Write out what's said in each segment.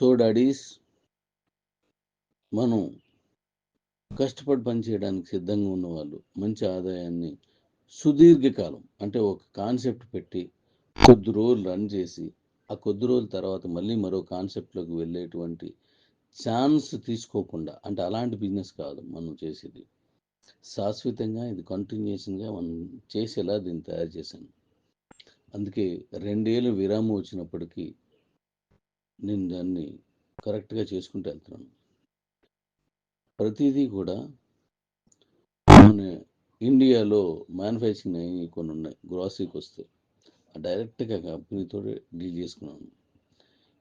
So daddy's మనం కష్టపడి పనిచేయడానికి సిద్ధంగా ఉన్నవాళ్ళు మంచి ఆదాయాన్ని సుదీర్ఘకాలం అంటే ఒక కాన్సెప్ట్ పెట్టి కొద్ది రోజులు రన్ చేసి ఆ కొద్ది రోజుల తర్వాత మళ్ళీ మరో కాన్సెప్ట్లోకి వెళ్ళేటువంటి ఛాన్స్ తీసుకోకుండా అంటే అలాంటి బిజినెస్ కాదు మనం చేసేది. శాశ్వతంగా ఇది కంటిన్యూషన్గా మనం చేసేలా దీన్ని తయారు చేశాను. అందుకే రెండేళ్ళు విరామం వచ్చినప్పటికీ నేను దాన్ని కరెక్ట్గా చేసుకుంటూ వెళ్తున్నాను. ప్రతిదీ కూడా మన ఇండియాలో మ్యానుఫ్యాక్చరింగ్ అయ్యి కొన్ని ఉన్నాయి. గ్రాసరీకి వస్తే డైరెక్ట్గా కంపెనీతో డీల్ చేసుకున్నాను.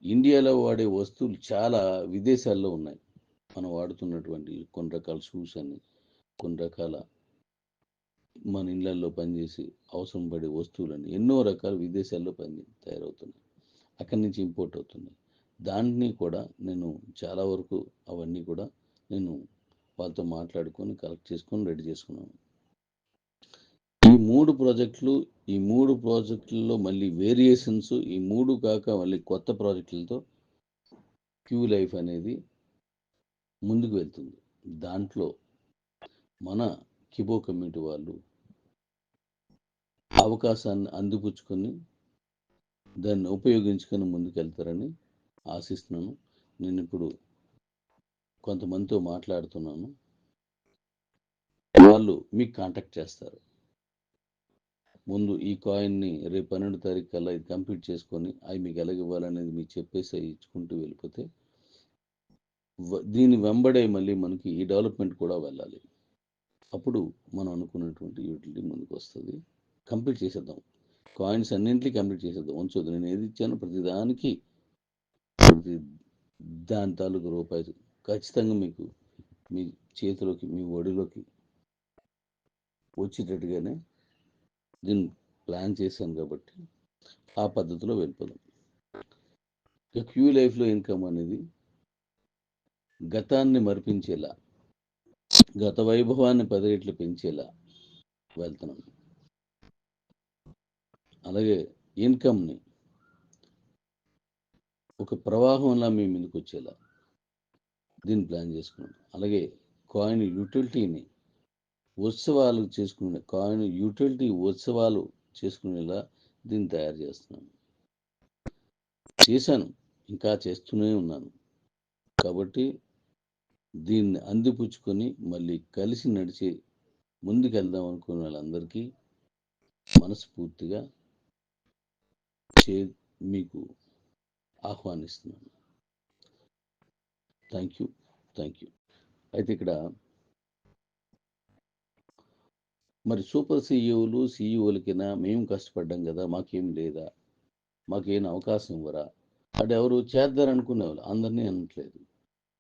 ఇండియాలో వాడే వస్తువులు చాలా విదేశాల్లో ఉన్నాయి. మనం వాడుతున్నటువంటి కొన్ని రకాల షూస్ అని కొన్ని రకాల మన ఇళ్ళల్లో పనిచేసి అవసరం పడే వస్తువులని ఎన్నో రకాల విదేశాల్లో పని తయారవుతున్నాయి. అక్కడి నుంచి ఇంపోర్ట్ అవుతున్నాయి. దాన్ని కూడా నేను చాలా వరకు అవన్నీ కూడా నేను వాళ్ళతో మాట్లాడుకొని కలెక్ట్ చేసుకొని రెడీ చేసుకున్నాను. ఈ మూడు ప్రాజెక్టులు ఈ మూడు ప్రాజెక్టుల్లో మళ్ళీ వేరియేషన్స్ ఈ మూడు కాక మళ్ళీ కొత్త ప్రాజెక్టులతో క్యూ లైఫ్ అనేది ముందుకు వెళ్తుంది. దాంట్లో మన కిబో కమ్యూనిటీ వాళ్ళు అవకాశాన్ని అందిపుచ్చుకొని దాన్ని ఉపయోగించుకొని ముందుకెళ్తారని ఆశిస్తున్నాను. నేను ఇప్పుడు కొంతమందితో మాట్లాడుతున్నాను. వాళ్ళు మీకు కాంటాక్ట్ చేస్తారు. ముందు ఈ కాయిన్ని రేపు పన్నెండు తారీఖు కల్లా ఇది కంప్లీట్ చేసుకొని అవి మీకు ఎలాగ ఇవ్వాలనేది మీకు చెప్పేసి ఇచ్చుకుంటూ వెళ్ళిపోతే దీని వెంబడే మళ్ళీ మనకి ఈ డెవలప్మెంట్ కూడా వెళ్ళాలి. అప్పుడు మనం అనుకున్నటువంటి యూటిలిటీ ముందుకు వస్తుంది. కంప్లీట్ చేసేద్దాం. కాయిన్స్ అన్నింటినీ కంప్లీట్ చేసేద్దాం. ఉంచొద్దు నేను ఏది ఇచ్చానో ప్రతిదానికి ప్రతి దాని తాలూకు రూపాయి ఖచ్చితంగా మీకు మీ చేతిలోకి మీ ఒడిలోకి వచ్చేటట్టుగానే దీన్ని ప్లాన్ చేశాను కాబట్టి ఆ పద్ధతిలో వెళ్ళిపోదాం. ఇక క్యూ లైఫ్లో ఇన్కమ్ అనేది గతాన్ని మరిపించేలా గత వైభవాన్ని పది రెట్లు పెంచేలా వెళ్తున్నాం. అలాగే ఇన్కమ్ని ఒక ప్రవాహంలా మీ ముందుకు వచ్చేలా. దీన్ని ప్లాన్ చేసుకున్నాం. అలాగే కాయిన్ యూటిలిటీని ఉత్సవాలు చేసుకునే కాయిన్ యూటిలిటీ ఉత్సవాలు చేసుకునేలా దీన్ని తయారు చేస్తున్నాను చేశాను. ఇంకా చేస్తూనే ఉన్నాను. కాబట్టి దీన్ని అందిపుచ్చుకొని మళ్ళీ కలిసి నడిచి ముందుకెళ్దాం అనుకునే వాళ్ళందరికీ మనస్ఫూర్తిగా చే మీకు ఆహ్వానిస్తున్నాను. థ్యాంక్ యూ థ్యాంక్ యూ అయితే ఇక్కడ మరి సూపర్ సీఈఓలు సీఈఓలకైనా మేము కష్టపడ్డాం కదా మాకేం లేదా మాకేం అవకాశం ఇవ్వరా? అటు ఎవరు చేద్దారనుకునేవాళ్ళు అందరినీ అనట్లేదు.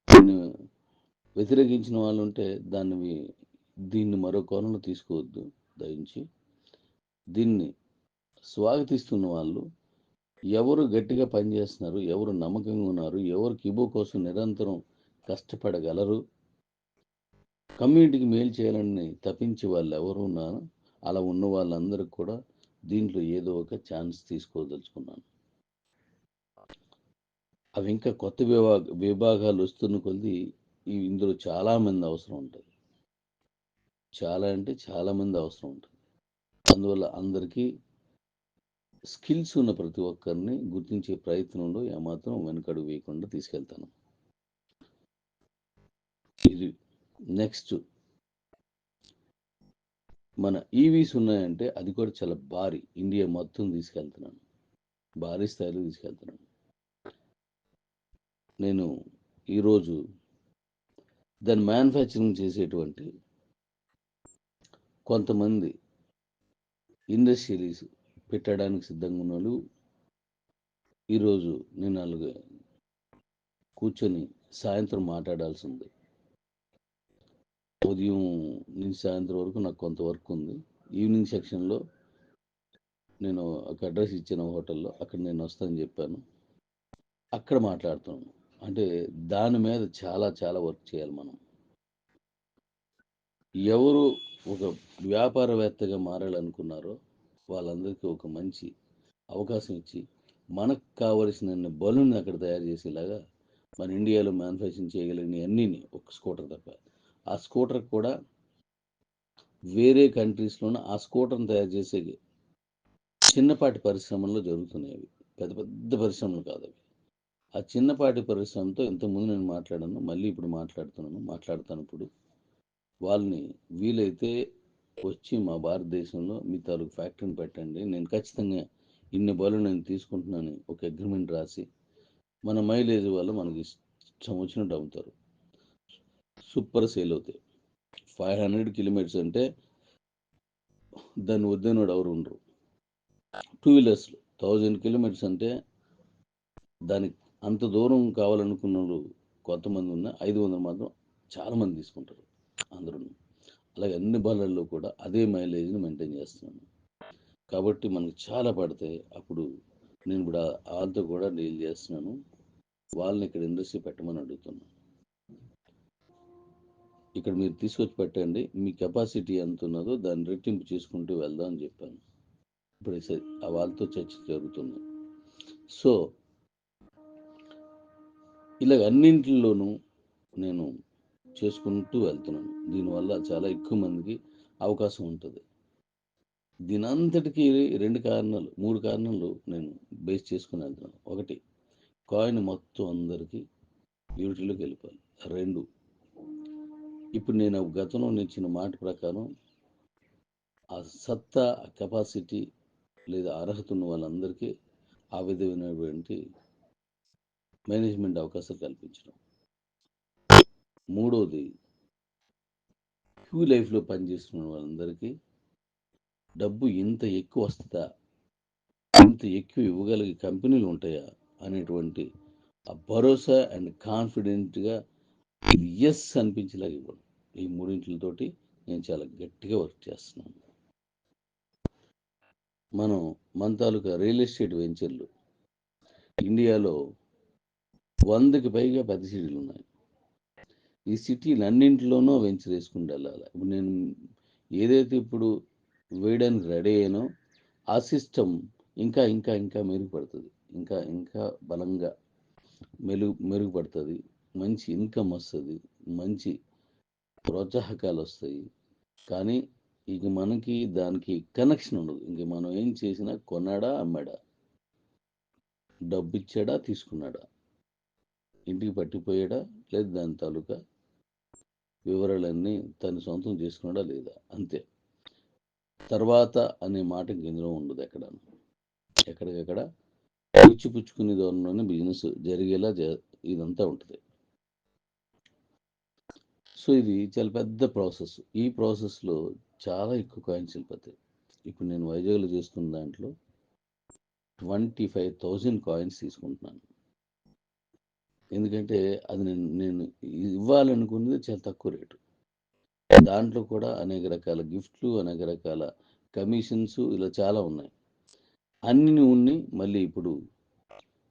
దీన్ని వ్యతిరేకించిన వాళ్ళు ఉంటే దాన్ని దీన్ని మరో కోణంలో తీసుకోవద్దు దయించి. దీన్ని స్వాగతిస్తున్న వాళ్ళు ఎవరు గట్టిగా పనిచేస్తున్నారు ఎవరు నమ్మకంగా ఉన్నారు ఎవరు కిబో కోసం నిరంతరం కష్టపడగలరు? కమ్యూనిటీకి మేలు చేయాలని తప్పించి వాళ్ళు ఎవరు ఉన్నారు? అలా ఉన్న వాళ్ళందరికీ కూడా దీంట్లో ఏదో ఒక ఛాన్స్ తీసుకోదలుచుకున్నాను. అవి ఇంకా కొత్త విభాగ విభాగాలు వస్తున్న కొద్దీ ఇందులో చాలామంది అవసరం ఉంటుంది. చాలా అంటే చాలామంది అవసరం ఉంటుంది. అందువల్ల అందరికీ స్కిల్స్ ఉన్న ప్రతి ఒక్కరిని గుర్తించే ప్రయత్నంలో ఏమాత్రం వెనకడు వేయకుండా తీసుకెళ్తాను. ఇది నెక్స్ట్. మన e ఈవీస్ ఉన్నాయంటే అది కూడా చాలా భారీ. ఇండియా మొత్తం తీసుకెళ్తున్నాను. భారీ స్థాయిలో తీసుకెళ్తున్నాను. నేను ఈరోజు దాన్ని మ్యానుఫ్యాక్చరింగ్ చేసేటువంటి కొంతమంది ఇండస్ట్రీస్ పెట్టడానికి సిద్ధంగా ఉన్న వాళ్ళు ఈరోజు నేను అలాగే కూర్చొని సాయంత్రం మాట్లాడాల్సి ఉంది ఉదయం నుంచి సాయంత్రం వరకు నాకు కొంత వర్క్ ఉంది. ఈవినింగ్ సెక్షన్లో నేను ఒక అడ్రస్ ఇచ్చిన హోటల్లో అక్కడ నేను వస్తానని చెప్పాను. అక్కడ మాట్లాడుతున్నాను. అంటే దాని మీద చాలా చాలా వర్క్ చేయాలి మనం. ఎవరు ఒక వ్యాపారవేత్తగా మారాలనుకున్నారో వాళ్ళందరికీ ఒక మంచి అవకాశం ఇచ్చి మనకు కావలసిన బలూన్ అక్కడ తయారు చేసేలాగా మన ఇండియాలో మ్యానుఫ్యాక్చరింగ్ చేయగలిగిన అన్నీని ఒక స్కూటర్ తప్ప. ఆ స్కూటర్ కూడా వేరే కంట్రీస్లోనే ఆ స్కూటర్ని తయారు చేసే చిన్నపాటి పరిశ్రమల్లో జరుగుతున్నాయి అవి. పెద్ద పెద్ద పరిశ్రమలు కాదు అవి. ఆ చిన్నపాటి పరిశ్రమతో ఇంతకుముందు నేను మాట్లాడాను మళ్ళీ ఇప్పుడు మాట్లాడుతున్నాను మాట్లాడుతాను ఇప్పుడు వాళ్ళని వీలైతే వచ్చి మా భారతదేశంలో మీ తాలూకు ఫ్యాక్టరీని పెట్టండి. నేను ఖచ్చితంగా ఇన్ని బళ్ళు నేను తీసుకుంటున్నాను. ఒక అగ్రిమెంట్ రాసి మన మైలేజ్ వల్ల మనకి ఇష్టం వచ్చినట్టు అమ్ముతారు. సూపర్ సేల్ అవుతాయి. ఫైవ్ హండ్రెడ్ కిలోమీటర్స్ అంటే దాన్ని వద్దనోడు ఎవరు ఉండరు. టూ వీలర్స్లో థౌజండ్ కిలోమీటర్స్ అంటే దానికి అంత దూరం కావాలనుకున్న వాళ్ళు కొంతమంది ఉన్న ఐదు వందలు మాత్రం చాలామంది తీసుకుంటారు. అందరూ అలాగే అన్ని బాలల్లో కూడా అదే మైలేజ్ని మెయింటైన్ చేస్తున్నాను. కాబట్టి మనకు చాలా పడతాయి అప్పుడు నేను కూడా వాళ్ళతో కూడా డీల్ చేస్తున్నాను. వాళ్ళని ఇక్కడ ఇండస్ట్రీ పెట్టమని అడుగుతున్నాను ఇక్కడ మీరు తీసుకొచ్చి పెట్టండి. మీ కెపాసిటీ ఎంత ఉన్నదో దాన్ని రెట్టింపు చేసుకుంటూ వెళ్దాం అని చెప్పాను. ఇప్పుడు ఆ వాళ్ళతో చర్చ జరుగుతుంది. సో ఇలాగ అన్నింటిలోనూ నేను చేసుకుంటూ వెళ్తున్నాను. దీనివల్ల చాలా ఎక్కువ మందికి అవకాశం ఉంటుంది. దీనంతటికి రెండు కారణాలు మూడు కారణాలు నేను బేస్ చేసుకుని వెళ్తున్నాను. ఒకటి కాయిన్ మొత్తం అందరికీ యూనిటీలోకి వెళ్ళిపోవాలి. రెండు ఇప్పుడు నేను గతంలో నిచ్చిన ఇచ్చిన మాట ప్రకారం ఆ సత్తా కెపాసిటీ లేదా అర్హత ఉన్న వాళ్ళందరికీ ఆ విధమైనటువంటి మేనేజ్మెంట్ అవకాశాలు కల్పించడం. మూడోది క్యూ లైఫ్లో పనిచేస్తున్న వాళ్ళందరికీ డబ్బు ఇంత ఎక్కువ వస్తుందా? ఇంత ఎక్కువ ఇవ్వగలిగే కంపెనీలు ఉంటాయా? అనేటువంటి ఆ భరోసా అండ్ కాన్ఫిడెంట్గా ఇది ఎస్ అనిపించేలాగా ఇవ్వడం. ఈ మూడింటితోటి నేను చాలా గట్టిగా వర్క్ చేస్తున్నాను. మనం మన తాలూకా రియల్ ఎస్టేట్ వెంచర్లు ఇండియాలో వందకి పైగా పెద్ద సిటీలు ఉన్నాయి ఈ సిటీలు అన్నింటిలోనూ వెంచర్ వేసుకుంటూ వెళ్ళాలి ఇప్పుడు నేను ఏదైతే ఇప్పుడు వేయడానికి రెడీ అయ్యానో ఆ సిస్టమ్ ఇంకా ఇంకా ఇంకా మెరుగుపడుతుంది. ఇంకా ఇంకా బలంగా మెరుగు మెరుగుపడుతుంది. మంచి ఇన్కమ్ వస్తుంది. మంచి ప్రోత్సాహకాలు వస్తాయి. కానీ ఇక మనకి దానికి కనెక్షన్ ఉండదు. ఇంక మనం ఏం చేసినా కొన్నాడా అమ్మాడా? డబ్బు ఇచ్చాడా తీసుకున్నాడా? ఇంటికి పట్టిపోయాడా? లేదు దాని తాలూకా వివరాలన్నీ తను సొంతం చేసుకున్నాడా లేదా? అంతే. తర్వాత అనే మాట కేంద్రం ఉండదు ఎక్కడ ఎక్కడికక్కడ పుచ్చుకునే దూరంలోనే బిజినెస్ జరిగేలా జ- ఇదంతా ఉంటుంది. సో ఇది చాలా పెద్ద ప్రాసెస్. ఈ ప్రాసెస్లో చాలా ఎక్కువ కాయిన్స్ వెళ్ళిపోతాయి. ఇప్పుడు నేను వైజాగ్లో చేస్తున్న దాంట్లో ట్వంటీ ఫైవ్ థౌజండ్ కాయిన్స్ తీసుకుంటున్నాను. ఎందుకంటే అది నేను నేను ఇవ్వాలనుకున్నది చాలా తక్కువ రేటు. దాంట్లో కూడా అనేక రకాల గిఫ్ట్లు అనేక రకాల కమిషన్స్ ఇలా చాలా ఉన్నాయి. అన్ని ఉన్ని మళ్ళీ ఇప్పుడు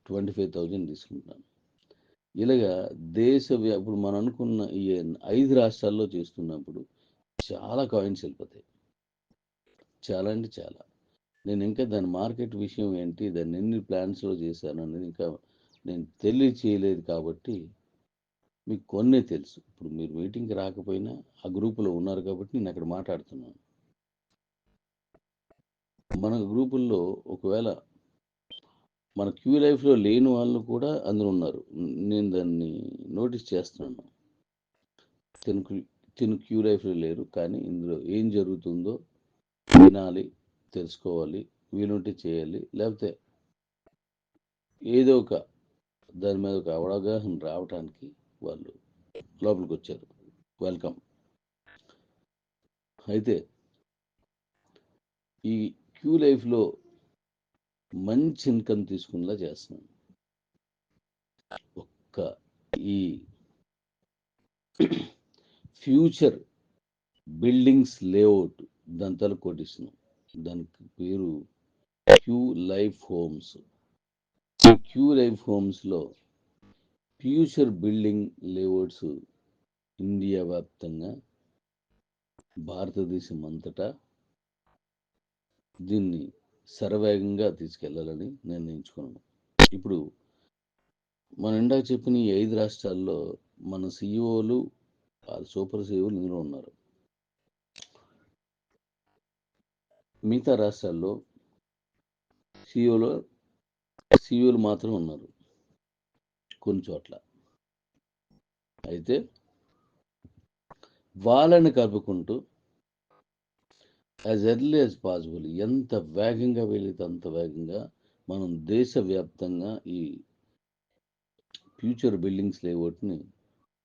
ట్వంటీ ఫైవ్ థౌజండ్ తీసుకుంటున్నాను. ఇలాగా దేశ వ్యా- ఇప్పుడు మనం అనుకున్న ఈ ఐదు రాష్ట్రాల్లో చేస్తున్నప్పుడు చాలా కాయిన్స్ వెళ్ళిపోతాయి. చాలా అంటే చాలా. నేను ఇంకా దాని మార్కెట్ విషయం ఏంటి దాన్ని ఎన్ని ప్లాన్స్లో చేశాను అనేది ఇంకా నేను తెలియచేయలేదు కాబట్టి మీకు కొన్నే తెలుసు. ఇప్పుడు మీరు మీటింగ్కి రాకపోయినా ఆ గ్రూపులో ఉన్నారు కాబట్టి నేను అక్కడ మాట్లాడుతున్నాను. మన గ్రూపుల్లో ఒకవేళ మన క్యూ లైఫ్లో లేని వాళ్ళు కూడా అందరూ ఉన్నారు. నేను దాన్ని నోటీస్ చేస్తున్నాను. తిను క్యూ- తిను క్యూ లైఫ్లో లేరు కానీ ఇందులో ఏం జరుగుతుందో వినాలి తెలుసుకోవాలి వీలుంటే చేయాలి లేకపోతే ఏదో ఒక దాని మీద ఒక అవగాహన రావడానికి వాళ్ళు లోపలికి వచ్చారు వెల్కమ్ అయితే ఈ క్యూ లైఫ్లో మంచి ఇన్కమ్ తీసుకునేలా చేస్తున్నాను. ఒక్క ఈ ఫ్యూచర్ బిల్డింగ్స్ లేఅవుట్ దాని తల కొట్టిస్తున్నాం దానికి పేరు Q Life Homes. Q Life హోమ్స్లో future building layouts India వ్యాప్తంగా భారతదేశం అంతటా దీన్ని శరవేగంగా తీసుకెళ్ళాలని నిర్ణయించుకున్నాను ఇప్పుడు మన ఇందాక చెప్పిన ఈ ఐదు రాష్ట్రాల్లో మన సీఈఓలు సూపర్ సీఈఓలు ఇందులో ఉన్నారు. మిగతా రాష్ట్రాల్లో సీఈఓలో సీఈఓలు మాత్రం ఉన్నారు. కొన్ని చోట్ల. అయితే వాళ్ళని కలుపుకుంటూ యాజ్ ఎర్లీ యాజ్ పాసిబుల్ ఎంత వేగంగా వెళ్ళితే అంత వేగంగా మనం దేశవ్యాప్తంగా ఈ ఫ్యూచర్ బిల్డింగ్స్ లేఅవుట్ని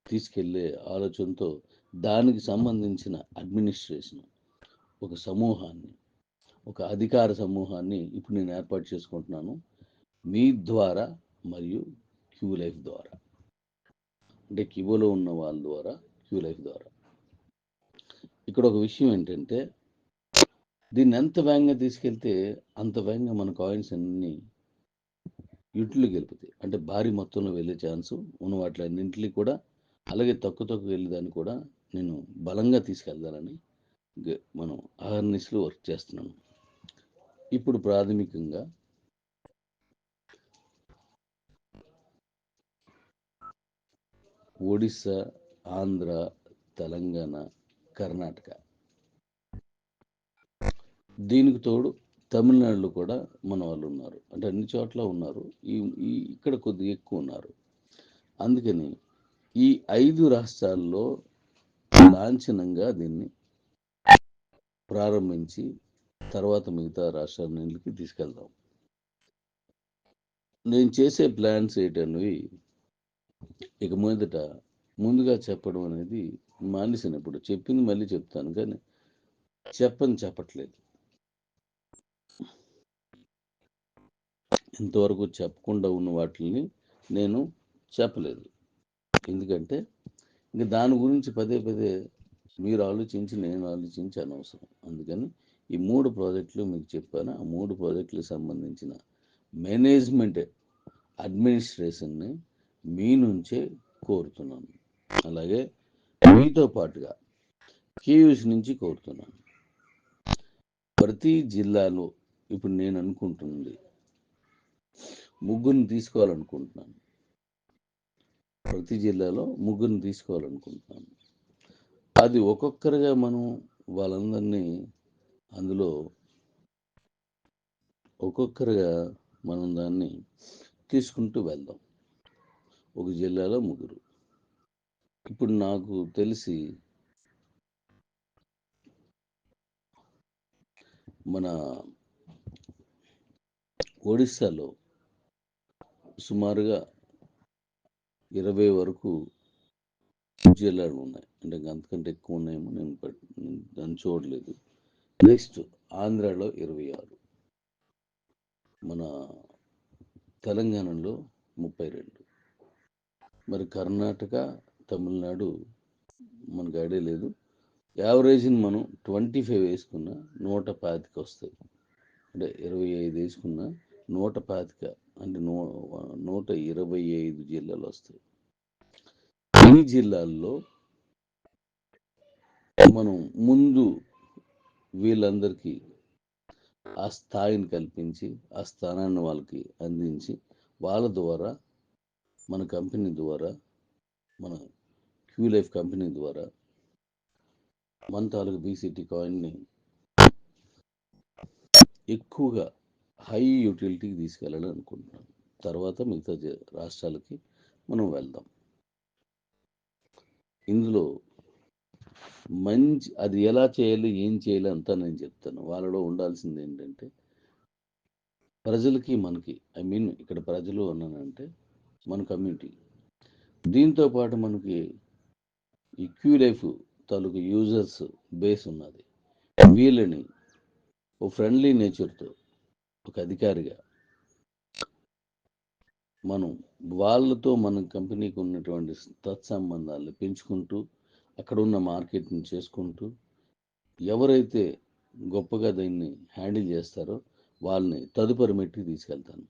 తీసుకెళ్ళే ఆలోచనతో దానికి సంబంధించిన అడ్మినిస్ట్రేషన్ ఒక సమూహాన్ని ఒక అధికార సమూహాన్ని ఇప్పుడు నేను ఏర్పాటు చేసుకుంటున్నాను. మీ ద్వారా మరియు క్యూ లైఫ్ ద్వారా. అంటే క్యూలో ఉన్న వాళ్ళ ద్వారా క్యూ లైఫ్ ద్వారా. ఇక్కడ ఒక విషయం ఏంటంటే దీన్ని ఎంత వేగంగా తీసుకెళ్తే అంత వేగంగా మన కాయిన్స్ అన్ని యుట్లు గెలుపుతాయి. అంటే భారీ మొత్తంలో వెళ్ళే ఛాన్స్ ఉన్న వాటిలన్నింటినీ కూడా అలాగే తక్కువ తక్కువ వెళ్ళేదాన్ని కూడా నేను బలంగా తీసుకెళ్దాలని మనం అహర్నిస్లో వర్క్ చేస్తున్నాను. ఇప్పుడు ప్రాథమికంగా ఒడిస్సా ఆంధ్ర తెలంగాణ కర్ణాటక. దీనికి తోడు తమిళనాడులో కూడా మన వాళ్ళు ఉన్నారు. అంటే అన్ని చోట్ల ఉన్నారు. ఈ ఇక్కడ కొద్దిగా ఎక్కువ ఉన్నారు. అందుకని ఈ ఐదు రాష్ట్రాల్లో లాంఛనంగా దీన్ని ప్రారంభించి తర్వాత మిగతా రాష్ట్రాలకి తీసుకెళ్దాం. నేను చేసే ప్లాన్స్ ఏంటనేవి ఇక మొదట ముందుగా చెప్పడం అనేది మానేసినప్పుడు చెప్పింది మళ్ళీ చెప్తాను కానీ చెప్పని చెప్పట్లేదు. ఇంతవరకు చెప్పకుండా ఉన్న వాటిని నేను చెప్పలేదు. ఎందుకంటే ఇంక దాని గురించి పదే పదే మీరు ఆలోచించి నేను ఆలోచించి అనవసరం. అందుకని ఈ మూడు ప్రాజెక్టులు మీకు చెప్పాను. ఆ మూడు ప్రాజెక్టులకు సంబంధించిన మేనేజ్మెంట్ అడ్మినిస్ట్రేషన్ని మీ నుంచే కోరుతున్నాను. అలాగే మీతో పాటుగా కేయూస్ నుంచి కోరుతున్నాను. ప్రతి జిల్లాలో ఇప్పుడు నేను అనుకుంటుంది ముగ్గురిని తీసుకోవాలనుకుంటున్నాను. ప్రతి జిల్లాలో ముగ్గురిని తీసుకోవాలనుకుంటున్నాను. అది ఒక్కొక్కరిగా మనం వాళ్ళందరినీ అందులో ఒక్కొక్కరుగా మనం దాన్ని తీసుకుంటూ వెళ్దాం. ఒక జిల్లాలో ముగ్గురు. ఇప్పుడు నాకు తెలిసి మన ఒడిస్సాలో సుమారుగా ఇరవై వరకు జిల్లాలు ఉన్నాయి. అంటే అంతకంటే ఎక్కువ ఉన్నాయేమో నేను నేను దాన్ని చూడలేదు. నెక్స్ట్ ఆంధ్రాలో ఇరవై ఆరు. మన తెలంగాణలో ముప్పై రెండు. మరి కర్ణాటక తమిళనాడు మనకు ఐడియా లేదు. యావరేజ్ని మనం ట్వంటీ ఫైవ్ వేసుకున్న నూట పాతిక వస్తాయి. అంటే ఇరవై ఐదు వేసుకున్న నూట పాతిక అంటే నూ నూట ఇరవై ఐదు జిల్లాలు వస్తాయి. ఈ జిల్లాల్లో మనం ముందు వీళ్ళందరికీ ఆ స్థాయిని కల్పించి ఆ స్థానాన్ని వాళ్ళకి అందించి వాళ్ళ ద్వారా మన కంపెనీ ద్వారా మన క్యూ లైఫ్ కంపెనీ ద్వారా మన తాలూకు బీసీటీ కాయిన్ని ఎక్కువగా హై యూటిలిటీకి తీసుకెళ్ళాలని అనుకుంటున్నాను తర్వాత మిగతా రాష్ట్రాలకి మనం వెళ్దాం. ఇందులో మంచి అది ఎలా చేయాలి ఏం చేయాలి అంతా నేను చెప్తాను. వాళ్ళలో ఉండాల్సింది ఏంటంటే ప్రజలకి మనకి ఐ మీన్ ఇక్కడ ప్రజలు అన్నానంటే మన కమ్యూనిటీ. దీంతో పాటు మనకి ఈ క్యూ లైఫ్ తాలూకు యూజర్స్ బేస్ ఉన్నది. వీళ్ళని ఓ ఫ్రెండ్లీ నేచర్తో ఒక అధికారిగా మనం వాళ్ళతో మన కంపెనీకి ఉన్నటువంటి తత్సంబంధాలు పెంచుకుంటూ అక్కడ ఉన్న మార్కెట్ని చేసుకుంటూ ఎవరైతే గొప్పగా దీన్ని హ్యాండిల్ చేస్తారో వాళ్ళని తదుపరి మెట్టుకు తీసుకెళ్తాను.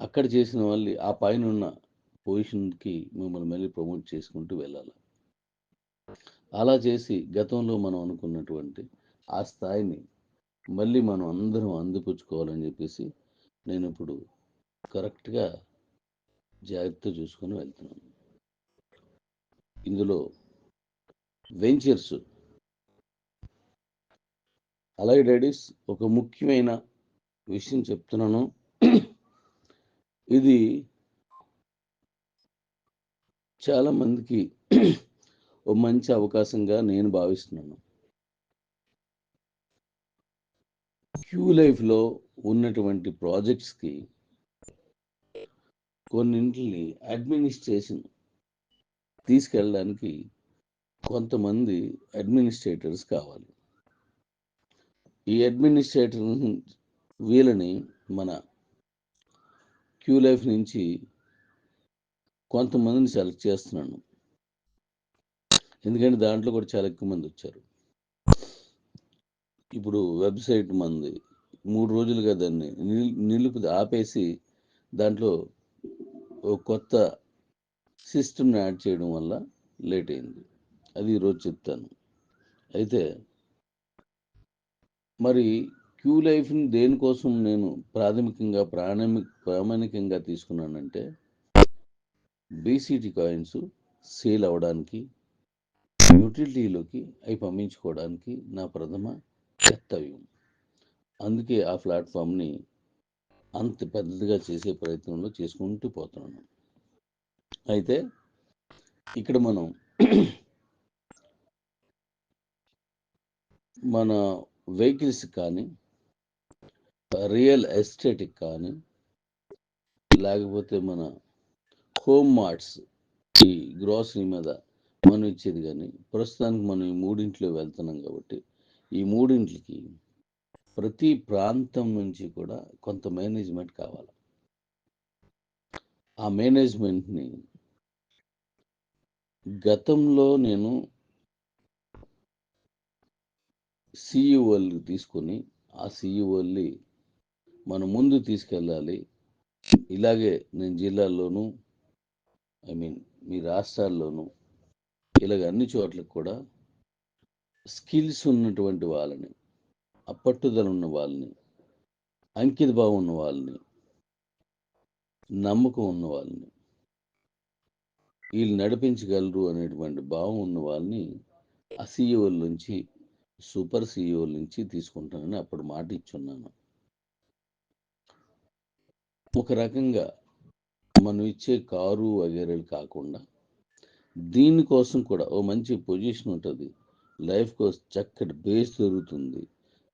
అక్కడ చేసిన వాళ్ళు ఆ పైన ఉన్న పొజిషన్కి మిమ్మల్ని మళ్ళీ ప్రమోట్ చేసుకుంటూ వెళ్ళాలి. అలా చేసి గతంలో మనం అనుకున్నటువంటి ఆ స్థాయిని మళ్ళీ మనం అందరం అందిపుచ్చుకోవాలని చెప్పేసి నేను ఇప్పుడు కరెక్ట్గా జాగ్రత్త చూసుకొని వెళ్తున్నాను. ఇందులో వెంచర్స్. అలాగే డాడీస్ ఒక ముఖ్యమైన విషయం చెప్తున్నాను. ఇది చాలామందికి ఓ మంచి అవకాశంగా నేను భావిస్తున్నాను. క్యూ లైఫ్లో ఉన్నటువంటి ప్రాజెక్ట్స్కి కొన్నింటిని అడ్మినిస్ట్రేషన్ తీసుకెళ్ళడానికి కొంతమంది అడ్మినిస్ట్రేటర్స్ కావాలి. ఈ అడ్మినిస్ట్రేటర్ వీళ్ళని మన క్యూ లైఫ్ నుంచి కొంతమందిని సెలెక్ట్ చేస్తున్నాను. ఎందుకంటే దాంట్లో కూడా చాలా ఎక్కువ మంది వచ్చారు. ఇప్పుడు వెబ్సైట్ మంది మూడు రోజులుగా దాన్ని నిలుపు ఆపేసి దాంట్లో ఒక కొత్త సిస్టమ్ని యాడ్ చేయడం వల్ల లేట్ అయింది. అది ఈరోజు చెప్తాను. అయితే మరి క్యూ లైఫ్ని దేనికోసం నేను ప్రాథమికంగా ప్రాణమి ప్రామాణికంగా తీసుకున్నానంటే బీసీటీ కాయిన్స్ సేల్ అవ్వడానికి యూటిలిటీలోకి అవి పంపించుకోవడానికి నా ప్రథమ కర్తవ్యం. అందుకే ఆ ప్లాట్ఫామ్ని అంత పెద్దదిగా చేసే ప్రయత్నంలో చేసుకుంటూ పోతున్నాను. అయితే ఇక్కడ మనం మన వెహికల్స్ కానీ రియల్ ఎస్టేట్కి కానీ లేకపోతే మన హోమ్ మార్ట్స్ ఈ గ్రాసరీ మీద మనం ఇచ్చేది కానీ ప్రస్తుతానికి మనం ఈ మూడింట్లో వెళ్తున్నాం కాబట్టి ఈ మూడింటికి ప్రతి ప్రాంతం నుంచి కూడా కొంత మేనేజ్మెంట్ కావాలి. ఆ మేనేజ్మెంట్ని గతంలో నేను సిఇఓల్ని తీసుకొని ఆ సిఇఓల్ని మనం ముందు తీసుకెళ్ళాలి. ఇలాగే నేను జిల్లాల్లోనూ ఐ మీన్ మీ రాష్ట్రాల్లోనూ ఇలాగ అన్ని చోట్లకు కూడా స్కిల్స్ ఉన్నటువంటి వాళ్ళని అప్పట్టుదల ఉన్న వాళ్ళని అంకిత భావం ఉన్న వాళ్ళని నమ్మకం ఉన్న వాళ్ళని వీళ్ళు నడిపించగలరు అనేటువంటి భావం ఉన్న వాళ్ళని ఆ సీఈఓల నుంచి సూపర్ సీఈఓల నుంచి తీసుకుంటానని అప్పుడు మాట ఇచ్చున్నాను. ఒక రకంగా మనం ఇచ్చే కారు వగేరేలు కాకుండా దీనికోసం కూడా ఓ మంచి పొజిషన్ ఉంటుంది. లైఫ్ కోసం చక్కటి బేస్ దొరుకుతుంది.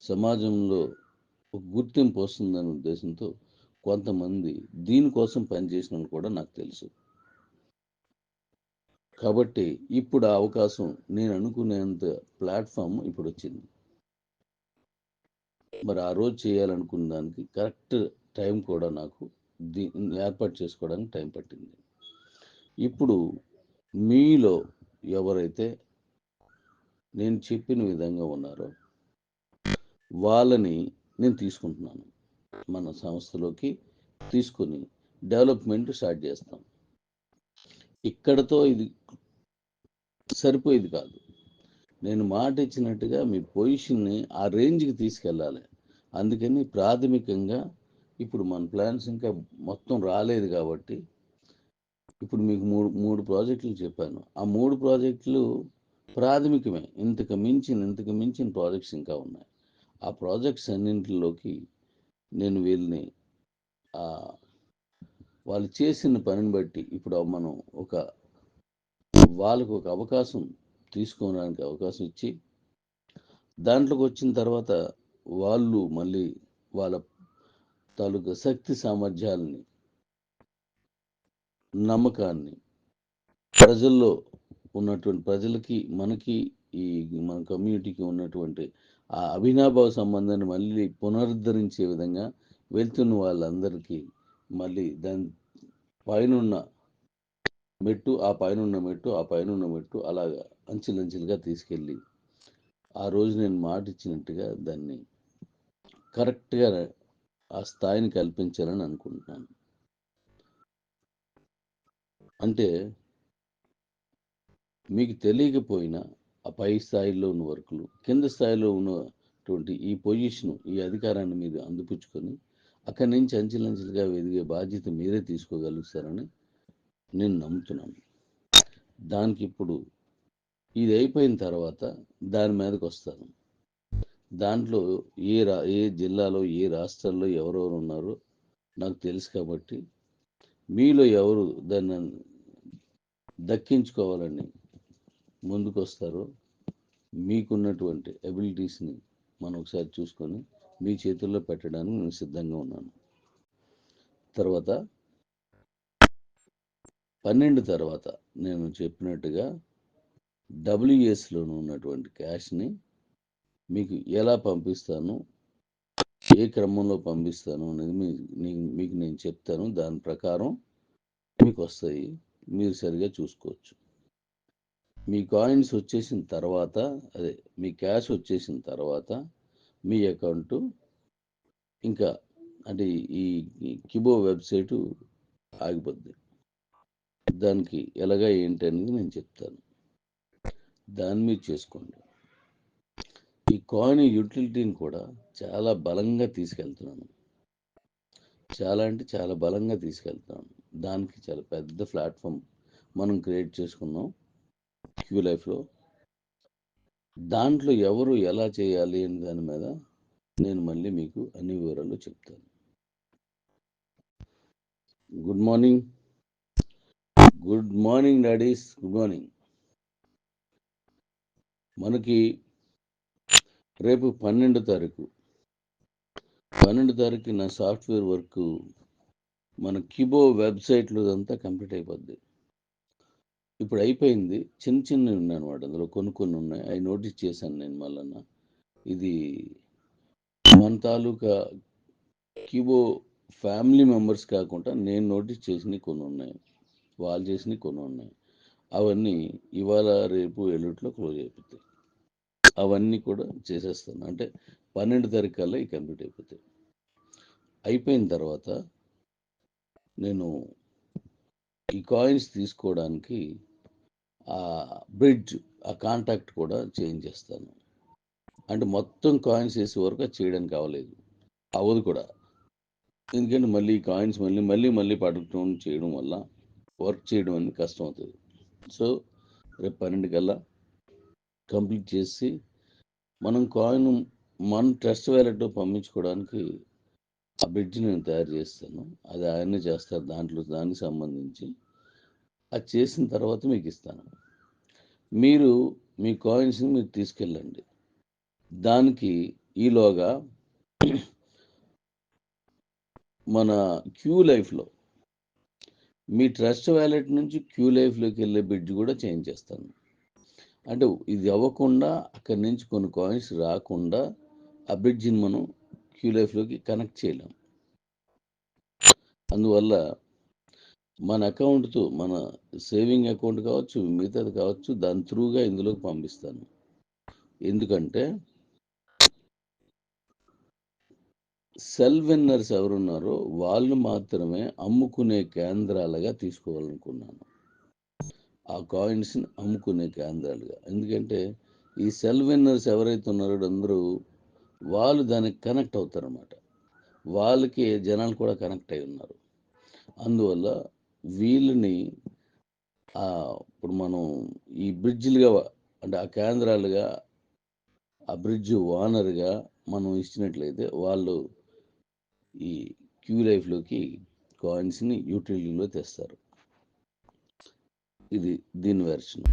సమాజంలో ఒక గుర్తింపు వస్తుందనే ఉద్దేశంతో కొంతమంది దీనికోసం పనిచేసిన కూడా నాకు తెలుసు. కాబట్టి ఇప్పుడు ఆ అవకాశం నేను అనుకునేంత ప్లాట్ఫామ్ ఇప్పుడు వచ్చింది. మరి ఆ రోజు చేయాలనుకున్న దానికి కరెక్ట్ టైం కూడా నాకు దీ ఏర్పాటు చేసుకోవడానికి టైం పట్టింది. ఇప్పుడు మీలో ఎవరైతే నేను చెప్పిన విధంగా ఉన్నారో వాళ్ళని నేను తీసుకుంటున్నాను. మన సంస్థలోకి తీసుకొని డెవలప్మెంట్ స్టార్ట్ చేస్తాం. ఇక్కడతో ఇది సరిపోయేది కాదు. నేను మాట ఇచ్చినట్టుగా మీ పొజిషన్ని ఆ రేంజ్కి తీసుకెళ్ళాలి. అందుకని ప్రాథమికంగా ఇప్పుడు మన ప్లాన్స్ ఇంకా మొత్తం రాలేదు కాబట్టి ఇప్పుడు మీకు మూడు మూడు ప్రాజెక్టులు చెప్పాను. ఆ మూడు ప్రాజెక్టులు ప్రాథమికమే. ఇంతకు మించిన ఇంతకు మించిన ప్రాజెక్ట్స్ ఇంకా ఉన్నాయి. ఆ ప్రాజెక్ట్స్ అన్నింటిలోకి నేను వీళ్ళని వాళ్ళు చేసిన పనిని బట్టి ఇప్పుడు మనం ఒక వాళ్ళకు ఒక అవకాశం తీసుకోవడానికి అవకాశం ఇచ్చి దాంట్లోకి వచ్చిన తర్వాత వాళ్ళు మళ్ళీ వాళ్ళ తాలూకా శక్తి సామర్థ్యాలని నమ్మకాన్ని ప్రజల్లో ఉన్నటువంటి ప్రజలకి మనకి ఈ మన కమ్యూనిటీకి ఉన్నటువంటి ఆ అభినాభావ సంబంధాన్ని మళ్ళీ పునరుద్ధరించే విధంగా వెళ్తున్న వాళ్ళందరికీ మళ్ళీ దాని పైనున్న మెట్టు ఆ పైనున్న మెట్టు ఆ పైనున్న మెట్టు అలాగా అంచెలంచెలుగా తీసుకెళ్ళి ఆ రోజు నేను మాట ఇచ్చినట్టుగా దాన్ని కరెక్ట్గా ఆ స్థాయిని కల్పించాలని అనుకుంటున్నాను. అంటే మీకు తెలియకపోయినా ఆ పై స్థాయిలో ఉన్న వర్కులు కింద స్థాయిలో ఉన్నటువంటి ఈ పొజిషన్ ఈ అధికారాన్ని మీరు అందిపుచ్చుకొని అక్కడి నుంచి అంచెలంచెలుగా ఎదిగే బాధ్యత మీరే తీసుకోగలుగుతారని నేను నమ్ముతున్నాను. దానికి ఇప్పుడు ఇది అయిపోయిన తర్వాత దాని మీదకి వస్తాను. దాంట్లో ఏ రా ఏ జిల్లాలో ఏ రాష్ట్రాల్లో ఎవరెవరు ఉన్నారో నాకు తెలుసు కాబట్టి మీలో ఎవరు దాన్ని దక్కించుకోవాలని ముందుకొస్తారో మీకున్నటువంటి అబిలిటీస్ని మనం ఒకసారి చూసుకొని మీ చేతుల్లో పెట్టడానికి నేను సిద్ధంగా ఉన్నాను. తర్వాత పన్నెండు తర్వాత నేను చెప్పినట్టుగా డబ్ల్యూఎస్లోను ఉన్నటువంటి క్యాష్ని మీకు ఎలా పంపిస్తాను? ఏ క్రమంలో పంపిస్తాను అనేది మీ మీకు నేను చెప్తాను. దాని ప్రకారం మీకు వస్తాయి. మీరు సరిగా చూసుకోవచ్చు. మీ కాయిన్స్ వచ్చేసిన తర్వాత అదే మీ క్యాష్ వచ్చేసిన తర్వాత మీ అకౌంటు ఇంకా అంటే ఈ ఈ కిబో వెబ్సైటు ఆగిపోద్ది. దానికి ఎలాగా ఏంటి అనేది నేను చెప్తాను. దాన్ని మీరు చేసుకోండి. ఈ కాయిన్ యూటిలిటీని కూడా చాలా బలంగా తీసుకెళ్తున్నాను. చాలా అంటే చాలా బలంగా తీసుకెళ్తున్నాను. దానికి చాలా పెద్ద ప్లాట్ఫామ్ మనం క్రియేట్ చేసుకున్నాం క్యూ లైఫ్లో. దాంట్లో ఎవరు ఎలా చేయాలి అనే దాని మీద నేను మళ్ళీ మీకు అన్ని వివరాలు చెప్తాను. Good morning. Good morning daddies. Good morning. మనకి రేపు పన్నెండు తారీఖు. పన్నెండు తారీఖు నా సాఫ్ట్వేర్ వర్క్ మన కిబో వెబ్సైట్లు అంతా కంప్లీట్ అయిపోద్ది. ఇప్పుడు అయిపోయింది. చిన్న చిన్నవి ఉన్నాయి అనమాట అందులో కొన్ని కొన్ని ఉన్నాయి. అవి నోటీస్ చేశాను నేను మళ్ళన్న ఇది మన తాలూకా కీబో ఫ్యామిలీ మెంబర్స్ కాకుండా నేను నోటీస్ చేసినవి కొన్ని ఉన్నాయి. వాళ్ళు చేసినవి కొన్ని ఉన్నాయి. అవన్నీ ఇవాళ రేపు ఎల్లుట్లో క్లోజ్ అయిపోతాయి. అవన్నీ కూడా చేసేస్తాను. అంటే పన్నెండు తారీఖు ఈ కంప్లీట్ అయిపోతాయి. అయిపోయిన తర్వాత నేను ఈ కాయిన్స్ తీసుకోవడానికి ఆ బ్రిడ్జ్ ఆ కాంటాక్ట్ కూడా చేంజ్ చేస్తాను. అంటే మొత్తం కాయిన్స్ వేసే వరకు చేయడానికి అవ్వలేదు అవ్వదు కూడా. ఎందుకంటే మళ్ళీ ఈ కాయిన్స్ మళ్ళీ మళ్ళీ మళ్ళీ పడటం చేయడం వల్ల వర్క్ చేయడం అనేది కష్టం అవుతుంది. సో రేపు పన్నెండు కల్లా కంప్లీట్ చేసి మనం కాయిన్ మన ట్రస్ట్ వ్యాలెట్ పంపించుకోవడానికి ఆ బ్రిడ్జ్ నేను తయారు చేస్తాను. అది ఆయనే చేస్తారు దాంట్లో దానికి సంబంధించి. అది చేసిన తర్వాత మీకు ఇస్తాను. మీరు మీ కాయిన్స్ని మీరు తీసుకెళ్ళండి. దానికి ఈలోగా మన క్యూ లైఫ్లో మీ ట్రస్ట్ వ్యాలెట్ నుంచి క్యూ లైఫ్లోకి వెళ్ళే బ్రిడ్జ్ కూడా చేంజ్ చేస్తాను. అంటే ఇది అవ్వకుండా అక్కడి నుంచి కొన్ని కాయిన్స్ రాకుండా ఆ బ్రిడ్జిని మనం క్యూ లైఫ్లోకి కనెక్ట్ చేయలేం. అందువల్ల మన అకౌంట్తో మన సేవింగ్ అకౌంట్ కావచ్చు మిగతాది కావచ్చు దాని త్రూగా ఇందులోకి పంపిస్తాను. ఎందుకంటే సెల్ విన్నర్స్ ఎవరున్నారో వాళ్ళు మాత్రమే అమ్ముకునే కేంద్రాలుగా తీసుకోవాలనుకున్నాను. ఆ కాయిన్స్ని అమ్ముకునే కేంద్రాలుగా. ఎందుకంటే ఈ సెల్ విన్నర్స్ ఎవరైతే ఉన్నారో అందరూ వాళ్ళు దానికి కనెక్ట్ అవుతారన్నమాట. వాళ్ళకి జనాలు కూడా కనెక్ట్ అయి ఉన్నారు. అందువల్ల వీళ్ళని ఇప్పుడు మనం ఈ బ్రిడ్జ్లుగా అంటే ఆ కేంద్రాలుగా ఆ బ్రిడ్జ్ ఓనర్గా మనం ఇచ్చినట్లయితే వాళ్ళు ఈ క్యూ లైఫ్లోకి కాయిన్స్ని యూటిలిటీలో తెస్తారు. ఇది దీని వెర్షన్